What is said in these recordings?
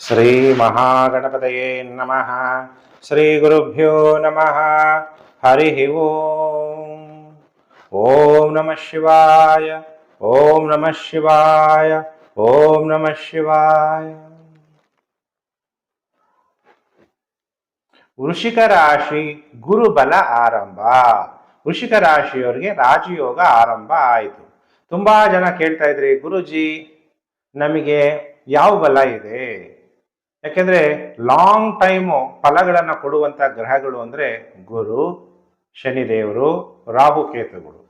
ಶ್ರೀ ಮಹಾಗಣಪತಯೇ ನಮಃ. ಶ್ರೀ ಗುರುಭ್ಯೋ ನಮಃ. ಹರಿ ಓಂ. ಓಂ ನಮಃ ಶಿವಾಯ. ಓಂ ನಮಃ ಶಿವಾಯ. ಓಂ ನಮಃ ಶಿವಾಯ. ವೃಷಿಕ ರಾಶಿ ಗುರುಬಲ ಆರಂಭ. ವೃಷಿಕ ರಾಶಿಯವರಿಗೆ ರಾಜಯೋಗ ಆರಂಭ ಆಯಿತು. ತುಂಬಾ ಜನ ಕೇಳ್ತಾ ಇದ್ರಿ, ಗುರುಜಿ, ನಮಗೆ ಯಾವ ಬಲ ಇದೆ? ಯಾಕೆಂದ್ರೆ ಲಾಂಗ್ ಟೈಮು ಫಲಗಳನ್ನು ಕೊಡುವಂಥ ಗ್ರಹಗಳು ಅಂದ್ರೆ ಗುರು ಶನಿದೇವರು ರಾಹುಕೇತುಗಳು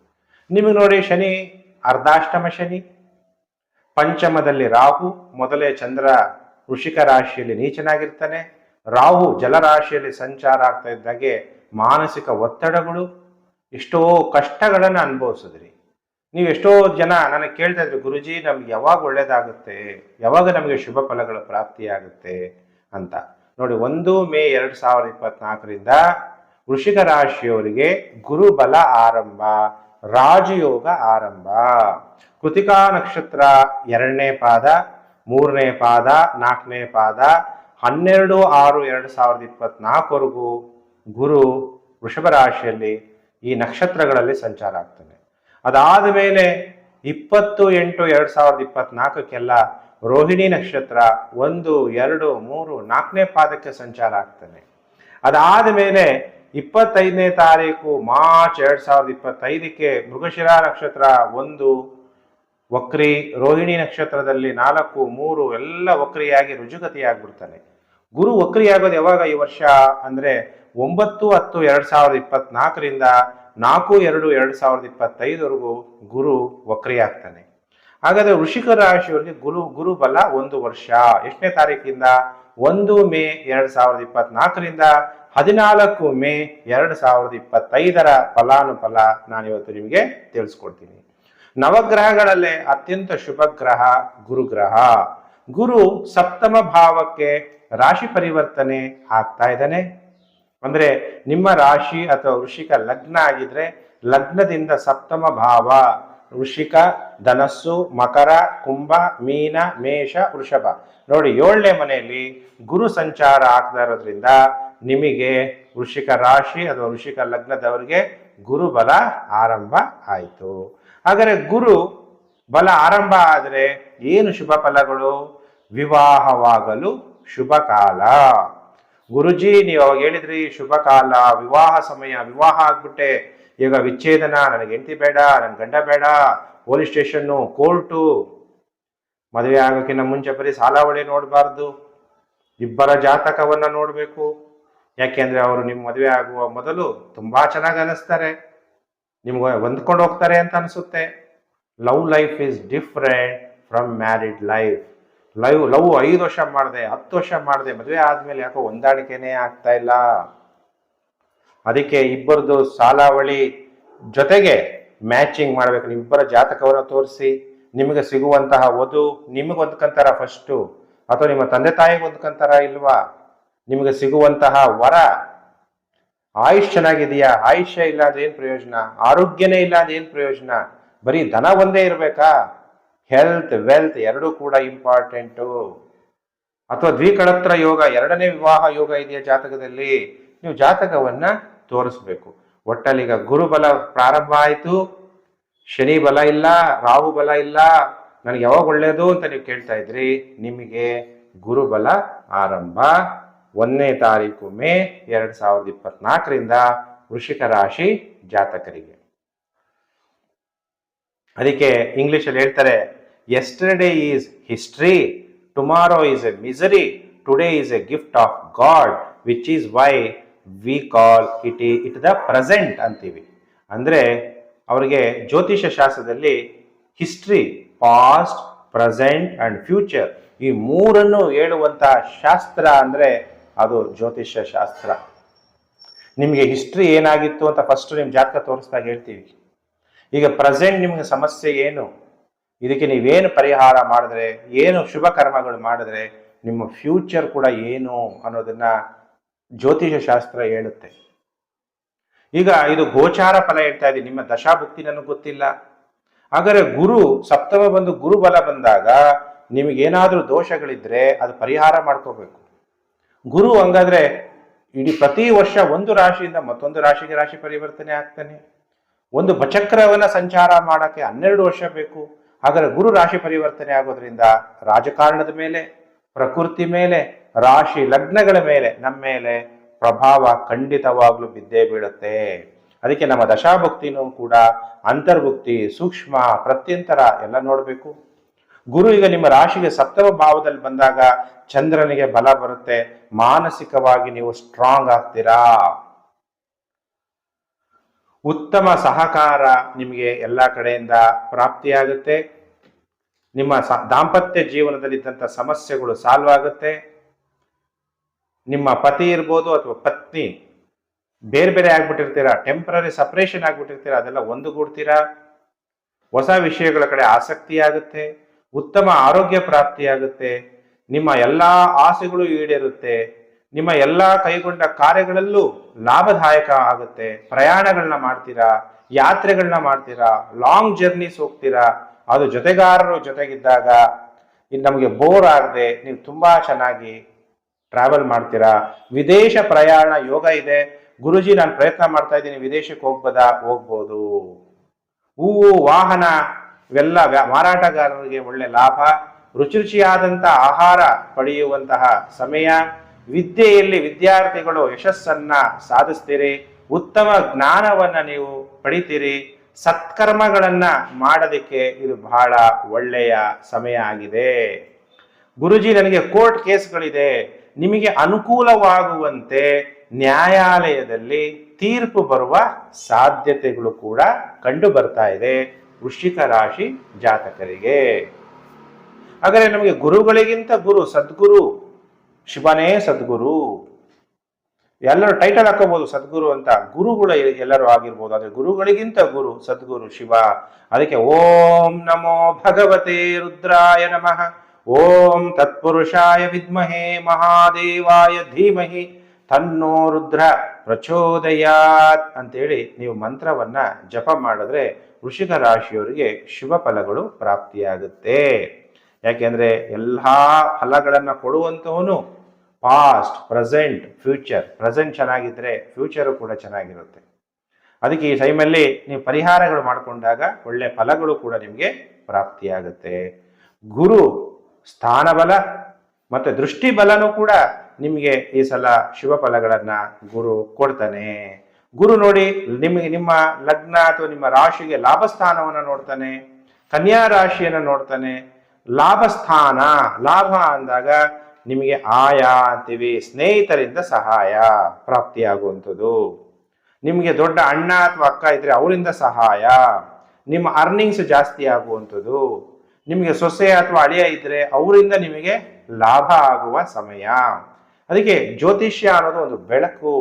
ನಿಮಗೆ ನೋಡಿ ಶನಿ ಅರ್ಧಾಷ್ಟಮ ಶನಿ, ಪಂಚಮದಲ್ಲಿ ರಾಹು, ಮೊದಲೇ ಚಂದ್ರ ವೃಷಿಕ ರಾಶಿಯಲ್ಲಿ ನೀಚನಾಗಿರ್ತಾನೆ, ರಾಹು ಜಲರಾಶಿಯಲ್ಲಿ ಸಂಚಾರ ಆಗ್ತಾ ಇದ್ದಾಗೆ ಮಾನಸಿಕ ಒತ್ತಡಗಳು, ಎಷ್ಟೋ ಕಷ್ಟಗಳನ್ನು ಅನುಭವಿಸಿದ್ರಿ. ನೀವು ಎಷ್ಟೋ ಜನ ನನಗೆ ಕೇಳ್ತಾ ಇದ್ರಿ, ಗುರುಜಿ, ನಮ್ಗೆ ಯಾವಾಗ ಒಳ್ಳೇದಾಗುತ್ತೆ? ಯಾವಾಗ ನಮಗೆ ಶುಭ ಫಲಗಳ ಪ್ರಾಪ್ತಿಯಾಗುತ್ತೆ? ಅಂತ. ನೋಡಿ, ಒಂದು ಮೇ ಎರಡು ಸಾವಿರದ ಇಪ್ಪತ್ನಾಲ್ಕರಿಂದ ವೃಷಿಕ ರಾಶಿಯವರಿಗೆ ಗುರುಬಲ ಆರಂಭ, ರಾಜಯೋಗ ಆರಂಭ. ಕೃತಿಕಾ ನಕ್ಷತ್ರ ಎರಡನೇ ಪಾದ, ಮೂರನೇ ಪಾದ, ನಾಲ್ಕನೇ ಪಾದ, ಹನ್ನೆರಡು ಆರು ಎರಡು ಸಾವಿರದ ಇಪ್ಪತ್ನಾಲ್ಕವರೆಗೂ ಗುರು ವೃಷಭ ರಾಶಿಯಲ್ಲಿ ಈ ನಕ್ಷತ್ರಗಳಲ್ಲಿ ಸಂಚಾರ ಆಗ್ತಾನೆ ಅದಾದ ಮೇಲೆ ಇಪ್ಪತ್ತು ಎಂಟು ಎರಡ್ ಸಾವಿರದ ಇಪ್ಪತ್ನಾಲ್ಕಕ್ಕೆಲ್ಲ ರೋಹಿಣಿ ನಕ್ಷತ್ರ ಒಂದು, ಎರಡು, ಮೂರು, ನಾಲ್ಕನೇ ಪಾದಕ್ಕೆ ಸಂಚಾರ ಆಗ್ತದೆ. ಅದಾದ ಮೇಲೆ ಇಪ್ಪತ್ತೈದನೇ ತಾರೀಕು ಮಾರ್ಚ್ ಎರಡ್ ಸಾವಿರದ ಇಪ್ಪತ್ತೈದಕ್ಕೆ ಮೃಗಶಿರ ನಕ್ಷತ್ರ ಒಂದು, ವಕ್ರಿ, ರೋಹಿಣಿ ನಕ್ಷತ್ರದಲ್ಲಿ ನಾಲ್ಕು, ಮೂರು, ಎಲ್ಲ ವಕ್ರಿಯಾಗಿ ರುಜುಗತಿಯಾಗ್ಬಿಡ್ತಾನೆ ಗುರು ವಕ್ರಿಯಾಗೋದು ಯಾವಾಗ ಈ ವರ್ಷ? ಅಂದ್ರೆ ಒಂಬತ್ತು ಹತ್ತು ಎರಡ್ ಸಾವಿರದ ಇಪ್ಪತ್ನಾಲ್ಕರಿಂದ ನಾಲ್ಕು, ಎರಡು ಎರಡು ಸಾವಿರದ ಇಪ್ಪತ್ತೈದವರೆಗೂ ಗುರು ವಕ್ರಿಯಾಗ್ತಾನೆ. ಹಾಗಾದ್ರೆ ವೃಷಿಕ ರಾಶಿಯವರಿಗೆ ಗುರು ಗುರು ಬಲ ಒಂದು ವರ್ಷ. ಎಷ್ಟನೇ ತಾರೀಕಿಂದ? ಒಂದು ಮೇ ಎರಡು ಸಾವಿರದ ಇಪ್ಪತ್ನಾಲ್ಕರಿಂದ ಹದಿನಾಲ್ಕು ಮೇ ಎರಡು ಸಾವಿರದ ಇಪ್ಪತ್ತೈದರ ಫಲಾನುಫಲ ನಾನು ಇವತ್ತು ನಿಮಗೆ ತಿಳಿಸ್ಕೊಡ್ತೀನಿ. ನವಗ್ರಹಗಳಲ್ಲೇ ಅತ್ಯಂತ ಶುಭ ಗ್ರಹ ಗುರುಗ್ರಹ. ಗುರು ಸಪ್ತಮ ಭಾವಕ್ಕೆ ರಾಶಿ ಪರಿವರ್ತನೆ ಆಗ್ತಾ ಇದ್ದಾನೆ. ಅಂದ್ರೆ ನಿಮ್ಮ ರಾಶಿ ಅಥವಾ ವೃಷಿಕ ಲಗ್ನ ಆಗಿದ್ರೆ ಲಗ್ನದಿಂದ ಸಪ್ತಮ ಭಾವ ವೃಷಿಕ ಧನಸ್ಸು, ಮಕರ, ಕುಂಭ, ಮೀನ, ಮೇಷ, ವೃಷಭ. ನೋಡಿ, ಏಳನೇ ಮನೆಯಲ್ಲಿ ಗುರು ಸಂಚಾರ ಆಗ್ತಾ ಇರೋದ್ರಿಂದ ನಿಮಗೆ ವೃಷಿಕ ರಾಶಿ ಅಥವಾ ವೃಷಿಕ ಲಗ್ನದವರಿಗೆ ಗುರು ಬಲ ಆರಂಭ ಆಯಿತು. ಹಾಗಾದರೆ ಗುರು ಬಲ ಆರಂಭ ಆದರೆ ಏನು ಶುಭ ಫಲಗಳು? ವಿವಾಹವಾಗಲು ಶುಭ ಕಾಲ. ಗುರುಜಿ, ನೀವು ಅವಾಗ ಹೇಳಿದ್ರಿ, ಶುಭ ಕಾಲ, ವಿವಾಹ ಸಮಯ, ವಿವಾಹ ಆಗ್ಬಿಟ್ಟೆ. ಈಗ ವಿಚ್ಛೇದನ, ನನಗೆ ಹೆಂಡತಿ ಬೇಡ ನನ್ನ ಗಂಡ ಬೇಡ, ಪೊಲೀಸ್ ಸ್ಟೇಷನ್ನು, ಕೋರ್ಟು. ಮದುವೆ ಆಗೋಕ್ಕಿಂತ ಮುಂಚೆ ಬರೀ ಸಾಲಾವಳಿ ನೋಡಬಾರ್ದು. ಇಬ್ಬರ ಜಾತಕವನ್ನ ನೋಡಬೇಕು. ಯಾಕೆಂದ್ರೆ ಅವರು ನಿಮ್ಮ ಮದುವೆ ಆಗುವ ಮೊದಲು ತುಂಬಾ ಚೆನ್ನಾಗಿ ಅನಿಸ್ತಾರೆ. ನಿಮ್ಗೆ ಹೊಂದ್ಕೊಂಡು ಹೋಗ್ತಾರೆ ಅಂತ ಅನಿಸುತ್ತೆ. Love life is different from married life love love ಐದು ವರ್ಷ ಮಾಡಿದೆ, ಹತ್ತು ವರ್ಷ ಮಾಡಿದೆ, ಮದುವೆ ಆದ್ಮೇಲೆ ಯಾಕೋ ಹೊಂದಾಣಿಕೆನೇ ಆಗ್ತಾ ಇಲ್ಲ. ಅದಕ್ಕೆ ಇಬ್ಬರದು ಸಾಲಾವಳಿ ಜೊತೆಗೆ ಮ್ಯಾಚಿಂಗ್ ಮಾಡಬೇಕು. ನಿಮ್ಮಿಬ್ಬರ ಜಾತಕವನ್ನು ತೋರಿಸಿ, ನಿಮಗೆ ಸಿಗುವಂತಹ ವಧು, ನಿಮಗೆ ಹೊಂದ್ಕಂತಾರ ಫಸ್ಟು ಅಥವಾ ನಿಮ್ಮ ತಂದೆ ತಾಯಿಗೆ ಹೊಂದ್ಕಂತಾರ ಇಲ್ವಾ? ನಿಮಗೆ ಸಿಗುವಂತಹ ವರ, ಆಯುಷ್ ಚೆನ್ನಾಗಿದೆಯಾ? ಆಯುಷ್ಯ ಇಲ್ಲ, ಅದೇನು ಪ್ರಯೋಜನ? ಆರೋಗ್ಯನೇ ಇಲ್ಲ, ಅದೇನು ಪ್ರಯೋಜನ? ಬರೀ ದನ ಒಂದೇ ಇರಬೇಕಾ? ಹೆಲ್ತ್ ವೆಲ್ತ್ ಎರಡೂ ಕೂಡ ಇಂಪಾರ್ಟೆಂಟು ಅಥವಾ ದ್ವಿಕಳತ್ರ ಯೋಗ, ಎರಡನೇ ವಿವಾಹ ಯೋಗ ಇದೆಯಾ ಜಾತಕದಲ್ಲಿ? ನೀವು ಜಾತಕವನ್ನ ತೋರಿಸ್ಬೇಕು. ಒಟ್ಟಲ್ಲೀಗ ಗುರುಬಲ ಪ್ರಾರಂಭ ಆಯಿತು, ಶನಿ ಬಲ ಇಲ್ಲ, ರಾಹು ಬಲ ಇಲ್ಲ, ನನಗೆ ಯಾವಾಗ ಒಳ್ಳೇದು ಅಂತ ನೀವು ಕೇಳ್ತಾ ಇದ್ರಿ, ನಿಮಗೆ ಗುರುಬಲ ಆರಂಭ. ಒಂದನೇ ತಾರೀಕು ಮೇ ಎರಡ್ ಸಾವಿರದ ಇಪ್ಪತ್ನಾಲ್ಕರಿಂದ ವೃಷಿಕ ರಾಶಿ ಜಾತಕರಿಗೆ. ಅದಕ್ಕೆ ಇಂಗ್ಲಿಷಲ್ಲಿ ಹೇಳ್ತಾರೆ yesterday is history tomorrow is a misery today is a gift of God which is why we call it it the present ಅಂತೀವಿ. ಅಂದರೆ ಅವರಿಗೆ ಜ್ಯೋತಿಷ ಶಾಸ್ತ್ರದಲ್ಲಿ history past present and future ಈ ಮೂರನ್ನು ಹೇಳುವಂತಹ ಶಾಸ್ತ್ರ ಅಂದರೆ ಅದು ಜ್ಯೋತಿಷ್ಯ ಶಾಸ್ತ್ರ. ನಿಮಗೆ ಹಿಸ್ಟ್ರಿ ಏನಾಗಿತ್ತು ಅಂತ ಫಸ್ಟ್ ನಿಮ್ಮ ಜಾತಕ ತೋರಿಸ್ದಾಗ ಹೇಳ್ತೀವಿ. ಈಗ ಪ್ರೆಸೆಂಟ್ ನಿಮಗೆ ಸಮಸ್ಯೆ ಏನು? ಇದಕ್ಕೆ ನೀವೇನು ಪರಿಹಾರ ಮಾಡಿದ್ರೆ, ಏನು ಶುಭ ಕರ್ಮಗಳು ಮಾಡಿದ್ರೆ, ನಿಮ್ಮ ಫ್ಯೂಚರ್ ಕೂಡ ಏನು ಅನ್ನೋದನ್ನ ಜ್ಯೋತಿಷ ಶಾಸ್ತ್ರ ಹೇಳುತ್ತೆ. ಈಗ ಇದು ಗೋಚಾರ ಫಲ ಹೇಳ್ತಾ ಇದೆ. ನಿಮ್ಮ ದಶಾಭುಕ್ತಿ ನನಗೆ ಗೊತ್ತಿಲ್ಲ. ಹಾಗಾದ್ರೆ ಗುರು, ಸಪ್ತಮ ಬಂದು ಗುರು ಬಲ ಬಂದಾಗ ನಿಮಗೇನಾದರೂ ದೋಷಗಳಿದ್ರೆ ಅದು ಪರಿಹಾರ ಮಾಡ್ಕೋಬೇಕು. ಗುರು ಹಂಗಾದ್ರೆ ಇಡೀ ಪ್ರತಿ ವರ್ಷ ಒಂದು ರಾಶಿಯಿಂದ ಮತ್ತೊಂದು ರಾಶಿಗೆ ರಾಶಿ ಪರಿವರ್ತನೆ ಆಗ್ತಾನೆ. ಒಂದು ಬಚಕ್ರವನ್ನ ಸಂಚಾರ ಮಾಡೋಕ್ಕೆ ಹನ್ನೆರಡು ವರ್ಷ ಬೇಕು. ಹಾಗಾದ್ರೆ ಗುರು ರಾಶಿ ಪರಿವರ್ತನೆ ಆಗೋದ್ರಿಂದ ರಾಜಕಾರಣದ ಮೇಲೆ, ಪ್ರಕೃತಿ ಮೇಲೆ, ರಾಶಿ ಲಗ್ನಗಳ ಮೇಲೆ, ನಮ್ಮ ಮೇಲೆ ಪ್ರಭಾವ ಖಂಡಿತವಾಗ್ಲೂ ಬಿದ್ದೇ ಬೀಳುತ್ತೆ. ಅದಕ್ಕೆ ನಮ್ಮ ದಶಾಭಕ್ತಿನೂ ಕೂಡ ಅಂತರ್ಭುಕ್ತಿ, ಸೂಕ್ಷ್ಮ, ಪ್ರತ್ಯಂತರ ಎಲ್ಲ ನೋಡಬೇಕು. ಗುರು ಈಗ ನಿಮ್ಮ ರಾಶಿಗೆ ಸಪ್ತಮ ಭಾವದಲ್ಲಿ ಬಂದಾಗ ಚಂದ್ರನಿಗೆ ಬಲ ಬರುತ್ತೆ. ಮಾನಸಿಕವಾಗಿ ನೀವು ಸ್ಟ್ರಾಂಗ್ ಆಗ್ತೀರಾ? ಉತ್ತಮ ಸಹಕಾರ ನಿಮಗೆ ಎಲ್ಲ ಕಡೆಯಿಂದ ಪ್ರಾಪ್ತಿಯಾಗುತ್ತೆ. ನಿಮ್ಮ ಸ- ದಾಂಪತ್ಯ ಜೀವನದಲ್ಲಿದ್ದಂಥ ಸಮಸ್ಯೆಗಳು ಸಾಲ್ವ್ ಆಗುತ್ತೆ. ನಿಮ್ಮ ಪತಿ ಇರ್ಬೋದು ಅಥವಾ ಪತ್ನಿ, ಬೇರೆ ಬೇರೆ ಆಗ್ಬಿಟ್ಟಿರ್ತೀರಾ ಟೆಂಪ್ರರಿ ಸಪ್ರೇಷನ್ ಆಗ್ಬಿಟ್ಟಿರ್ತೀರಾ, ಅದೆಲ್ಲ ಒಂದುಗೂಡ್ತೀರಾ? ಹೊಸ ವಿಷಯಗಳ ಕಡೆ ಆಸಕ್ತಿ ಆಗುತ್ತೆ ಉತ್ತಮ ಆರೋಗ್ಯ ಪ್ರಾಪ್ತಿಯಾಗುತ್ತೆ, ನಿಮ್ಮ ಎಲ್ಲ ಆಸೆಗಳು ಈಡೇರುತ್ತೆ. ನಿಮ್ಮ ಎಲ್ಲ ಕೈಗೊಂಡ ಕಾರ್ಯಗಳಲ್ಲೂ ಲಾಭದಾಯಕ ಆಗುತ್ತೆ. ಪ್ರಯಾಣಗಳನ್ನ ಮಾಡ್ತೀರಾ? ಯಾತ್ರೆಗಳನ್ನ ಮಾಡ್ತೀರಾ? ಲಾಂಗ್ ಜರ್ನೀಸ್ ಹೋಗ್ತೀರಾ? ಅದು ಜೊತೆಗಾರರು ಜೊತೆಗಿದ್ದಾಗ ಇದು ನಮಗೆ ಬೋರ್ ಆಗದೆ ನೀವು ತುಂಬಾ ಚೆನ್ನಾಗಿ ಟ್ರಾವೆಲ್ ಮಾಡ್ತೀರಾ? ವಿದೇಶ ಪ್ರಯಾಣ ಯೋಗ ಇದೆ. ಗುರುಜಿ ನಾನು ಪ್ರಯತ್ನ ಮಾಡ್ತಾ ಇದ್ದೀನಿ. ವಿದೇಶಕ್ಕೆ ಹೋಗ್ಬೋದಾ? ಹೋಗ್ಬೋದು. ಹೂವು, ವಾಹನ ಇವೆಲ್ಲ ಮಾರಾಟಗಾರರಿಗೆ ಒಳ್ಳೆ ಲಾಭ. ರುಚಿ ರುಚಿಯಾದಂಥ ಆಹಾರ ಪಡೆಯುವಂತಹ ಸಮಯ. ವಿದ್ಯೆಯಲ್ಲಿ ವಿದ್ಯಾರ್ಥಿಗಳು ಯಶಸ್ಸನ್ನ ಸಾಧಿಸ್ತೀರಿ, ಉತ್ತಮ ಜ್ಞಾನವನ್ನ ನೀವು ಪಡಿತೀರಿ, ಸತ್ಕರ್ಮಗಳನ್ನ ಮಾಡೋದಕ್ಕೆ ಇದು ಬಹಳ ಒಳ್ಳೆಯ ಸಮಯ ಆಗಿದೆ. ಗುರುಜಿ, ನನಗೆ ಕೋರ್ಟ್ ಕೇಸ್ಗಳಿದೆ. ನಿಮಗೆ ಅನುಕೂಲವಾಗುವಂತೆ ನ್ಯಾಯಾಲಯದಲ್ಲಿ ತೀರ್ಪು ಬರುವ ಸಾಧ್ಯತೆಗಳು ಕೂಡ ಕಂಡು ಬರ್ತಾ ಇದೆ ವೃಶ್ಚಿಕ ರಾಶಿ ಜಾತಕರಿಗೆ. ಆದರೆ ನಮಗೆ ಗುರುಗಳಿಗಿಂತ ಗುರು, ಸದ್ಗುರು ಶಿವನೇ ಸದ್ಗುರು. ಎಲ್ಲರೂ ಟೈಟಲ್ ಹಾಕೋಬಹುದು ಸದ್ಗುರು ಅಂತ. ಗುರುಗಳು ಎಲ್ಲರೂ ಆಗಿರ್ಬೋದು, ಆದರೆ ಗುರುಗಳಿಗಿಂತ ಗುರು ಸದ್ಗುರು ಶಿವ. ಅದಕ್ಕೆ ಓಂ ನಮೋ ಭಗವತೆ ರುದ್ರಾಯ ನಮಃ. ಓಂ ತತ್ಪುರುಷಾಯ ವಿದ್ಮಹೇ ಮಹಾದೇವಾಯ ಧೀಮಹಿ. ತನ್ನೋ ರುದ್ರ ಪ್ರಚೋದಯಾತ್ ಅಂತೇಳಿ ನೀವು ಮಂತ್ರವನ್ನ ಜಪ ಮಾಡಿದ್ರೆ ವೃಷಿಕ ರಾಶಿಯವರಿಗೆ ಶುಭ ಫಲಗಳು ಪ್ರಾಪ್ತಿಯಾಗುತ್ತೆ. ಯಾಕೆಂದ್ರೆ ಎಲ್ಲಾ ಫಲಗಳನ್ನ ಕೊಡುವಂತವನು ಪಾಸ್ಟ್ ಪ್ರೆಸೆಂಟ್ ಫ್ಯೂಚರ್ ಪ್ರೆಸೆಂಟ್ ಚೆನ್ನಾಗಿದ್ರೆ ಫ್ಯೂಚರು ಕೂಡ ಚೆನ್ನಾಗಿರುತ್ತೆ. ಅದಕ್ಕೆ ಈ ಟೈಮಲ್ಲಿ ನೀವು ಪರಿಹಾರಗಳು ಮಾಡಿಕೊಂಡಾಗ ಒಳ್ಳೆ ಫಲಗಳು ಕೂಡ ನಿಮಗೆ ಪ್ರಾಪ್ತಿಯಾಗುತ್ತೆ. ಗುರು ಸ್ಥಾನಬಲ ಮತ್ತು ದೃಷ್ಟಿಬಲನೂ ಕೂಡ ನಿಮಗೆ ಈ ಸಲ ಶುಭ ಫಲಗಳನ್ನು ಗುರು ಕೊಡ್ತಾನೆ. ಗುರು ನೋಡಿ ನಿಮಗೆ ನಿಮ್ಮ ಲಗ್ನ ಅಥವಾ ನಿಮ್ಮ ರಾಶಿಗೆ ಲಾಭ ಸ್ಥಾನವನ್ನು ನೋಡ್ತಾನೆ. ಕನ್ಯಾ ರಾಶಿಯನ್ನು ನೋಡ್ತಾನೆ. ಲಾಭ ಸ್ಥಾನ ಲಾಭ ಅಂದಾಗ ನಿಮಗೆ ಆಯ ಅಂತೀವಿ. ಸ್ನೇಹಿತರಿಂದ ಸಹಾಯ ಪ್ರಾಪ್ತಿಯಾಗುವಂಥದ್ದು. ನಿಮಗೆ ದೊಡ್ಡ ಅಣ್ಣ ಅಥವಾ ಅಕ್ಕ ಇದ್ರೆ ಅವರಿಂದ ಸಹಾಯ. ನಿಮ್ಮ ಅರ್ನಿಂಗ್ಸ್ ಜಾಸ್ತಿ ಆಗುವಂಥದ್ದು. ನಿಮಗೆ ಸೊಸೆ ಅಥವಾ ಅಳಿಯ ಇದ್ರೆ ಅವರಿಂದ ನಿಮಗೆ ಲಾಭ ಆಗುವ ಸಮಯ. ಅದಕ್ಕೆ ಜ್ಯೋತಿಷ್ಯ ಅನ್ನೋದು ಒಂದು ಬೆಳಕು.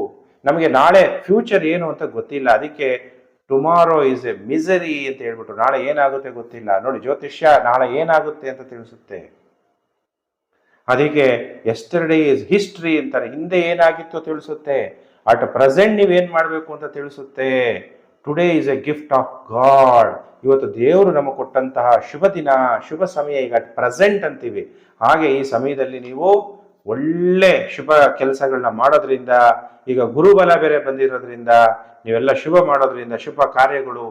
ನಮಗೆ ನಾಳೆ ಫ್ಯೂಚರ್ ಏನು ಅಂತ ಗೊತ್ತಿಲ್ಲ. ಅದಕ್ಕೆ ಟುಮಾರೋ ಇಸ್ ಎ ಮಿಸರಿ ಅಂತ ಹೇಳ್ಬಿಟ್ಟು ನಾಳೆ ಏನಾಗುತ್ತೆ ಗೊತ್ತಿಲ್ಲ. ನೋಡಿ, ಜ್ಯೋತಿಷ್ಯ ನಾಳೆ ಏನಾಗುತ್ತೆ ಅಂತ ತಿಳಿಸುತ್ತೆ. ಅದಕ್ಕೆ ಎಸ್ಟರ್ಡೇ ಇಸ್ ಹಿಸ್ಟ್ರಿ ಅಂತಾರೆ. ಹಿಂದೆ ಏನಾಗಿತ್ತು ತಿಳಿಸುತ್ತೆ. ಅಟ್ ಪ್ರೆಸೆಂಟ್ ನೀವೇನ್ ಮಾಡಬೇಕು ಅಂತ ತಿಳಿಸುತ್ತೆ? Today is a gift of God ಇವತ್ತು ದೇವರು ನಮಗೆ ಕೊಟ್ಟಂತಹ ಶುಭ ದಿನ, ಶುಭ ಸಮಯ ಈಗ ಅಟ್ ಪ್ರೆಸೆಂಟ್ ಅಂತೀವಿ. ಹಾಗೆ ಈ ಸಮಯದಲ್ಲಿ ನೀವು ಒಳ್ಳೆ ಶುಭ ಕೆಲಸಗಳನ್ನ ಮಾಡೋದ್ರಿಂದ, ಈಗ ಗುರುಬಲ ಬೇರೆ ಬಂದಿರೋದ್ರಿಂದ, ನೀವೆಲ್ಲ ಶುಭ ಮಾಡೋದ್ರಿಂದ, ಶುಭ ಕಾರ್ಯಗಳು,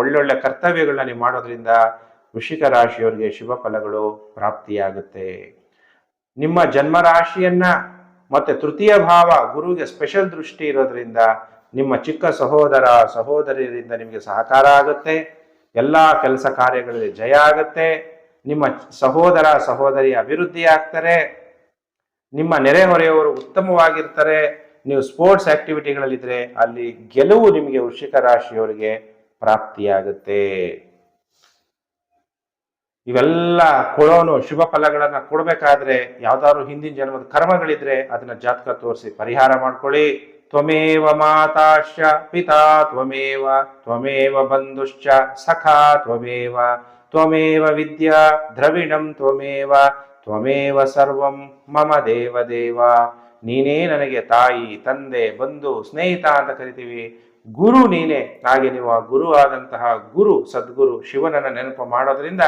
ಒಳ್ಳೊಳ್ಳೆ ಕರ್ತವ್ಯಗಳನ್ನ ನೀವು ಮಾಡೋದ್ರಿಂದ ವೃಷಿಕ ರಾಶಿಯವರಿಗೆ ಶುಭ ಫಲಗಳು ಪ್ರಾಪ್ತಿಯಾಗುತ್ತೆ. ನಿಮ್ಮ ಜನ್ಮ ರಾಶಿಯನ್ನ ಮತ್ತೆ ತೃತೀಯ ಭಾವ ಗುರುವಿಗೆ ಸ್ಪೆಷಲ್ ದೃಷ್ಟಿ ಇರೋದ್ರಿಂದ ನಿಮ್ಮ ಚಿಕ್ಕ ಸಹೋದರ ಸಹೋದರಿಯರಿಂದ ನಿಮಗೆ ಸಹಕಾರ ಆಗುತ್ತೆ. ಎಲ್ಲ ಕೆಲಸ ಕಾರ್ಯಗಳಲ್ಲಿ ಜಯ ಆಗುತ್ತೆ. ನಿಮ್ಮ ಸಹೋದರ ಸಹೋದರಿ ಅಭಿವೃದ್ಧಿ ಆಗ್ತಾರೆ. ನಿಮ್ಮ ನೆರೆಹೊರೆಯವರು ಉತ್ತಮವಾಗಿರ್ತಾರೆ. ನೀವು ಸ್ಪೋರ್ಟ್ಸ್ ಆಕ್ಟಿವಿಟಿಗಳಲ್ಲಿದ್ರೆ ಅಲ್ಲಿ ಗೆಲುವು ನಿಮಗೆ ವೃಷಿಕ ರಾಶಿಯವರಿಗೆ ಪ್ರಾಪ್ತಿಯಾಗುತ್ತೆ. ಇವೆಲ್ಲ ಕೊಡೋನು ಶುಭ ಫಲಗಳನ್ನ ಕೊಡ್ಬೇಕಾದ್ರೆ ಯಾವ್ದಾದ್ರು ಹಿಂದಿನ ಜನ್ಮದ ಕರ್ಮಗಳಿದ್ರೆ ಅದನ್ನ ಜಾತಕ ತೋರಿಸಿ ಪರಿಹಾರ ಮಾಡ್ಕೊಳ್ಳಿ. ತ್ವಮೇವ ಮಾತಾಶ್ಚ ಪಿತಾ ತ್ವಮೇವ ತ್ವಮೇವ ಬಂಧುಶ್ಚ ಸಖಾ ತ್ವಮೇವ ತ್ವಮೇವ ವಿದ್ಯಾ ದ್ರವಿಣಂ ತ್ವಮೇವ ತ್ವಮೇವ ಸರ್ವಂ ಮಮ ದೇವ ದೇವ ನೀನೇ ನನಗೆ ತಾಯಿ ತಂದೆ ಬಂಧು ಸ್ನೇಹಿತ ಅಂತ ಕರಿತೀವಿ. ಗುರು ನೀನೇ. ಹಾಗೆ ನೀವು ಆ ಗುರು ಆದಂತಹ ಗುರು, ಸದ್ಗುರು ಶಿವನನ್ನ ನೆನಪು ಮಾಡೋದ್ರಿಂದ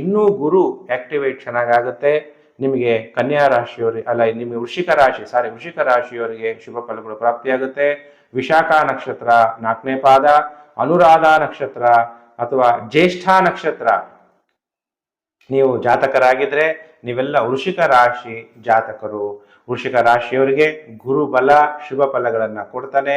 ಇನ್ನೂ ಗುರು ಆಕ್ಟಿವೇಟ್ ಚೆನ್ನಾಗಾಗುತ್ತೆ. ನಿಮಗೆ ಕನ್ಯಾ ರಾಶಿಯವರಿಗೆ ಅಲ್ಲ, ನಿಮಗೆ ವೃಷಿಕ ರಾಶಿ, ಸಾರಿ ವೃಷಿಕ ರಾಶಿಯವರಿಗೆ ಶುಭ ಫಲಗಳು ಪ್ರಾಪ್ತಿಯಾಗುತ್ತೆ. ವಿಶಾಖ ನಕ್ಷತ್ರ ನಾಲ್ಕನೇ ಪಾದ, ಅನುರಾಧ ನಕ್ಷತ್ರ ಅಥವಾ ಜ್ಯೇಷ್ಠ ನಕ್ಷತ್ರ. ನೀವು ಜಾತಕರಾಗಿದ್ರೆ ನೀವೆಲ್ಲ ವೃಷಿಕ ರಾಶಿ ಜಾತಕರು. ವೃಷಿಕ ರಾಶಿಯವರಿಗೆ ಗುರುಬಲ, ಶುಭ ಫಲಗಳನ್ನ ಕೊಡ್ತಾನೆ.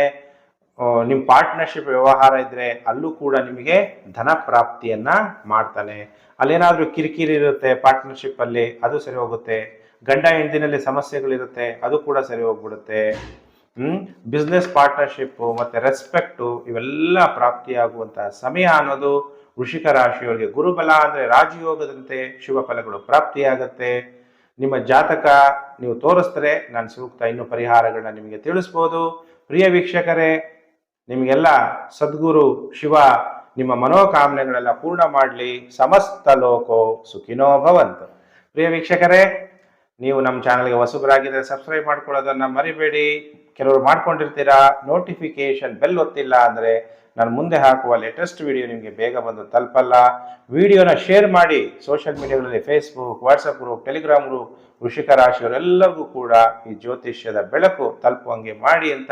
ಆ, ನಿಮ್ ಪಾರ್ಟ್ನರ್ಶಿಪ್ ವ್ಯವಹಾರ ಇದ್ರೆ ಅಲ್ಲೂ ಕೂಡ ನಿಮಗೆ ಧನ ಪ್ರಾಪ್ತಿಯನ್ನ ಮಾಡ್ತಾನೆ. ಅಲ್ಲೇನಾದ್ರೂ ಕಿರಿಕಿರಿ ಇರುತ್ತೆ ಪಾರ್ಟ್ನರ್ಶಿಪ್ ಅಲ್ಲಿ ಅದು ಸರಿ ಹೋಗುತ್ತೆ. ಗಂಡ ಹೆಂಡತಿನಲ್ಲಿ ಸಮಸ್ಯೆಗಳಿರುತ್ತೆ ಅದು ಕೂಡ ಸರಿ ಹೋಗ್ಬಿಡುತ್ತೆ. ಹ್ಮ್? ಬಿಸ್ನೆಸ್ ಪಾರ್ಟ್ನರ್ಶಿಪ್ ಮತ್ತೆ ರೆಸ್ಪೆಕ್ಟು ಇವೆಲ್ಲ ಪ್ರಾಪ್ತಿಯಾಗುವಂತಹ ಸಮಯ ಅನ್ನೋದು ವೃಷಿಕ ರಾಶಿಯವರಿಗೆ. ಗುರುಬಲ ಅಂದ್ರೆ ರಾಜಯೋಗದಂತೆ ಶುಭ ಫಲಗಳು ಪ್ರಾಪ್ತಿಯಾಗತ್ತೆ. ನಿಮ್ಮ ಜಾತಕ ನೀವು ತೋರಿಸ್ತರೆ ನಾನು ಸೂಕ್ತ ಇನ್ನು ಪರಿಹಾರಗಳನ್ನ ನಿಮಗೆ ತಿಳಿಸ್ಬೋದು. ಪ್ರಿಯ ವೀಕ್ಷಕರೇ ನಿಮಗೆಲ್ಲ ಸದ್ಗುರು, ಶಿವ, ನಿಮ್ಮ ಮನೋಕಾಮನೆಗಳೆಲ್ಲ ಪೂರ್ಣ ಮಾಡಲಿ. ಸಮಸ್ತ ಲೋಕೋ ಸುಖಿನೋ ಭವಂತು. ಪ್ರಿಯ ವೀಕ್ಷಕರೇ, ನೀವು ನಮ್ಮ ಚಾನಲ್ಗೆ ಹೊಸಬರಾಗಿದ್ದರೆ ಸಬ್ಸ್ಕ್ರೈಬ್ ಮಾಡ್ಕೊಳ್ಳೋದನ್ನು ಮರಿಬೇಡಿ. ಕೆಲವರು ಮಾಡ್ಕೊಂಡಿರ್ತೀರಾ ನೋಟಿಫಿಕೇಶನ್ ಬೆಲ್ ಒತ್ತಿಲ್ಲ ಅಂದರೆ ನಾನು ಮುಂದೆ ಹಾಕುವ ಲೇಟೆಸ್ಟ್ ವಿಡಿಯೋ ನಿಮಗೆ ಬೇಗ ಬಂದು ತಲುಪಲ್ಲ. ವಿಡಿಯೋನ ಶೇರ್ ಮಾಡಿ. Social ಮೀಡಿಯಾಗಳಲ್ಲಿ Facebook WhatsApp group Telegram group ವೃಷಿಕ ರಾಶಿಯವರೆಲ್ಲರಿಗೂ ಕೂಡ ಈ ಜ್ಯೋತಿಷ್ಯದ ಬೆಳಕು ತಲುಪುವಂಗೆ ಮಾಡಿ ಅಂತ